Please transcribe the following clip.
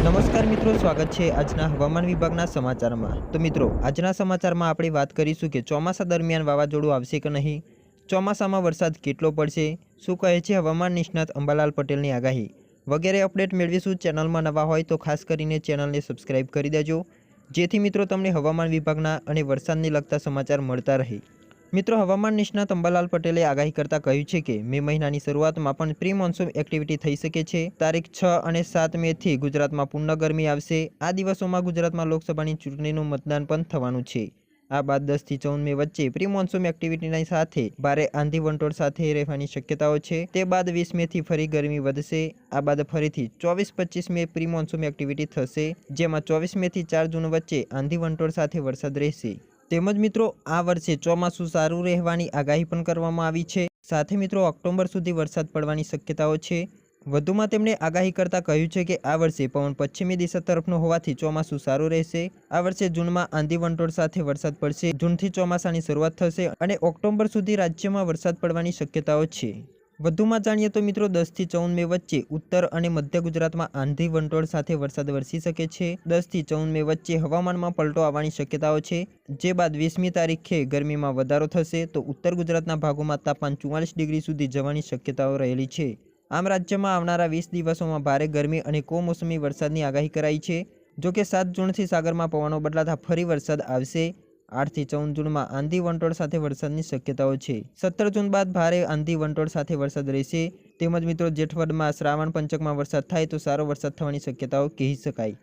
નમસ્કાર મિત્રો, સ્વાગત છે આજના હવામાન વિભાગના સમાચારમાં. તો મિત્રો, આજના સમાચારમાં આપણે વાત કરીશું કે ચોમાસા દરમિયાન વાવાઝોડું આવશે કે નહીં? ચોમાસામાં વરસાદ કેટલો પડશે? શું કહે છે હવામાન નિષ્ણાત અંબાલાલ પટેલની આગાહી? વગેરે અપડેટ મેળવીશું ચેનલમાં નવા હોય તો ખાસ કરીને ચેનલને સબસ્ક્રાઈબ કરી દેજો. જેથી મિત્રો તમને હવામાન વિભાગના અને વરસાદને લગતા સમાચાર મળતા રહે. મિત્રો, હવામાન નિષ્ણાત અંબાલાલ પટેલે આગાહી કરતા કહ્યું છે કે, મે મહિનાની શરૂઆતમાં પણ પ્રી મોન્સૂન એક્ટિવિટી થઈ શકે છે. તારીખ છ અને સાત મેથી ગુજરાતમાં પૂર્ણ ગરમી આવશે. આ દિવસોમાં ગુજરાતમાં લોકસભાની ચૂંટણીનું મતદાન પણ થવાનું છે. આ બાદ દસથી ચૌદ મે વચ્ચે પ્રી મોન્સૂન એક્ટિવિટીની સાથે ભારે આંધી વંટોળ સાથે રહેવાની શક્યતાઓ છે. તે બાદ વીસ મેથી ફરી ગરમી વધશે. આ બાદ ફરીથી ચોવીસ પચીસ મે પ્રી મોન્સૂન એક્ટિવિટી થશે, જેમાં ચોવીસ મેથી ચાર જૂન વચ્ચે આંધી વંટોળ સાથે વરસાદ રહેશે. તેમજ મિત્રો, આ વર્ષે ચોમાસું સારું રહેવાની આગાહી પણ કરવામાં આવી છે. સાથે મિત્રો, ઓક્ટોબર સુધી વરસાદ પડવાની શક્યતાઓ છે. વધુમાં તેમણે આગાહી કરતાં કહ્યું છે કે, આ વર્ષે પવન પશ્ચિમી દિશા તરફનો હોવાથી ચોમાસું સારું રહેશે. આ વર્ષે જૂનમાં આંધી વંટોળ સાથે વરસાદ પડશે. જૂનથી ચોમાસાની શરૂઆત થશે અને ઓક્ટોબર સુધી રાજ્યમાં વરસાદ પડવાની શક્યતાઓ છે. વધુમાં જાણીએ તો મિત્રો દસથી ચૌદ મે વચ્ચે ઉત્તર અને મધ્ય ગુજરાતમાં આંધી વંટોળ સાથે વરસાદ વરસી શકે છે. દસથી ચૌદ મે વચ્ચે હવામાનમાં પલટો આવવાની શક્યતાઓ છે. જે બાદ વીસમી તારીખે ગરમીમાં વધારો થશે તો ઉત્તર ગુજરાતના ભાગોમાં તાપમાન ચુમ્માલીસ ડિગ્રી સુધી જવાની શક્યતાઓ રહેલી છે. આમ રાજ્યમાં આવનારા વીસ દિવસોમાં ભારે ગરમી અને કોમોસમી વરસાદની આગાહી કરાઈ છે. જો કે સાત જૂનથી સાગરમાં પવનો બદલાતા ફરી વરસાદ આવશે. આઠથી ચૌદ જૂનમાં આંધી વંટોળ સાથે વરસાદની શક્યતાઓ છે. સત્તર જૂન બાદ ભારે આંધી વંટોળ સાથે વરસાદ રહેશે. તેમજ મિત્રો, જેઠવડમાં શ્રાવણ પંચકમાં વરસાદ થાય તો સારો વરસાદ થવાની શક્યતાઓ કહી શકાય.